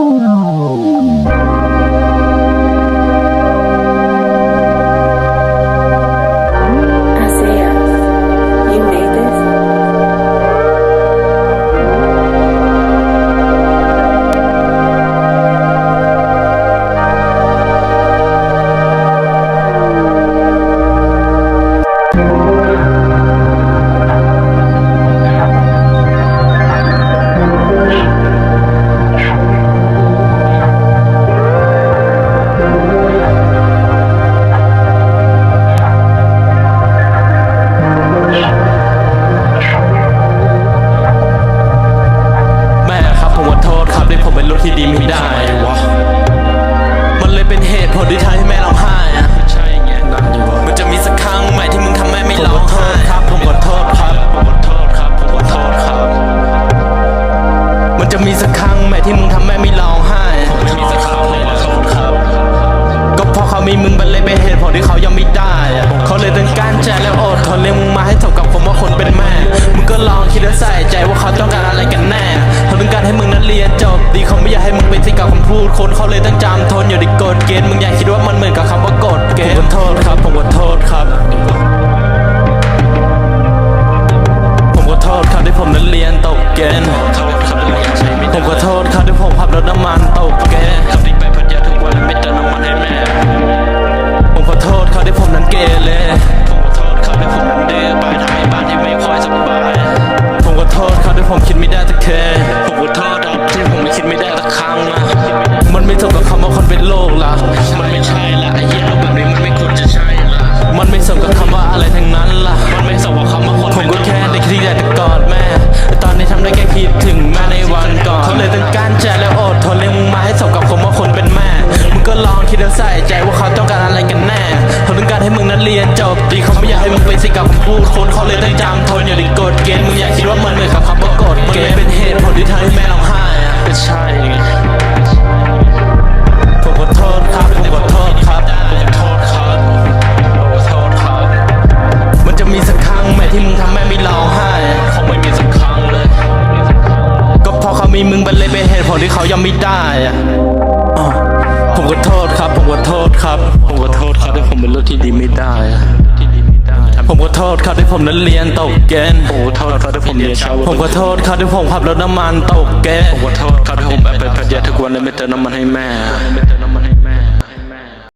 Oh, จะมีสักครั้งไหมที่มึงทำแม่ไม่ร้องไห้มไม่มีสักครั้งเลยขอโทษครับ ก็เพราะเขามีมึงมันเลยเป็นเหตุผลที่เขายังไม่ได้อะเขาเลยต้องการใจและอดทนเลี้ยงมึงมาให้สมกับผมว่าคนเป็นแม่ มึงก็ลองคิดและใส่ใจว่าเขาต้องการอะไรกันแน่เขาต้องการให้มึงนั้นเรียนจบ ดีเขาไม่อยากให้มึงเป็นสิ่งกับคำพูดคนเขาเลยต้องจำทนอยู่ในกฎเกณฑ์มึงอย่าคิดว่ามันเหมือนกับคำว่ากฎเกณฑ์ผมขอโทษครับผมขอโทษ เขาที่ผมนั้นดื้อไปทำให้บ้านที่ไม่ค่อยสบาย ผมขอโทษเขาที่ผมคิดไม่ได้สักเคผมขอโทษครับที่ผมไม่คิดไม่ได้สักครั้งนะมันไม่สมกับคำว่าคนเป็นโลกละมันไม่ใช่ละไอ้เหี้ยโลกแบบนี้มันไม่ควรจะใช่ละมันไม่สมกับคำว่าอะไรทั้งนั้นล่ะ มันไม่สมกับคำว่าคนผมก็แค่ได้คิดอยากจะกอดแม่ ตอนนี้ทำได้แค่คิดถึงแม่ในวันก่อนเขาเลยต้องการใจและอดทนเลี้ยงมึงมาให้สมกับคำว่าคนเป็นแม่ มึงก็ลองคิดแล้วใส่ใจว่าเขาต้องการอะไรกันแน่เขาต้องการให้มึงนั้นเรียนจบดี มึงเป็นสิ่งกับพูดคนเขาเลยต้องจำทนอยู่ในกฎเกณฑ์มึงอย่าคิดว่ามันเหมือนกับคำว่ากฎเกณฑ์เป็นเหตุผลที่ทำให้แม่ร้องไห้อะก็ใช่ผมขอโทษครับผมขอโทษครับผมขอโทษครับผมขอโทษครับมันจะมีสักครั้งไหมที่มึงทำแม่ไม่ร้องไห้คงไม่มีสักครั้งเลยก็เพราะเขามีมึงมันเลยเป็นเหตุผลที่เขายังไม่ได้อะผมขอโทษครับ ผมขอโทษครับ ผมขอโทษครับที่ผมเป็นลูกที่ดีไม่ได้ ผมขอโทษครับที่ผมนั้นเรียนตกเกณฑ์ผมขอโทษครับที่ผมเรียนเช้าผมขอโทษครับที่ผมขับรถน้ำมันตกเกณฑ์ผมขอโทษครับที่ผมไปไปพัทยาทุกวันเลยไม่เติมน้ำมันให้แม่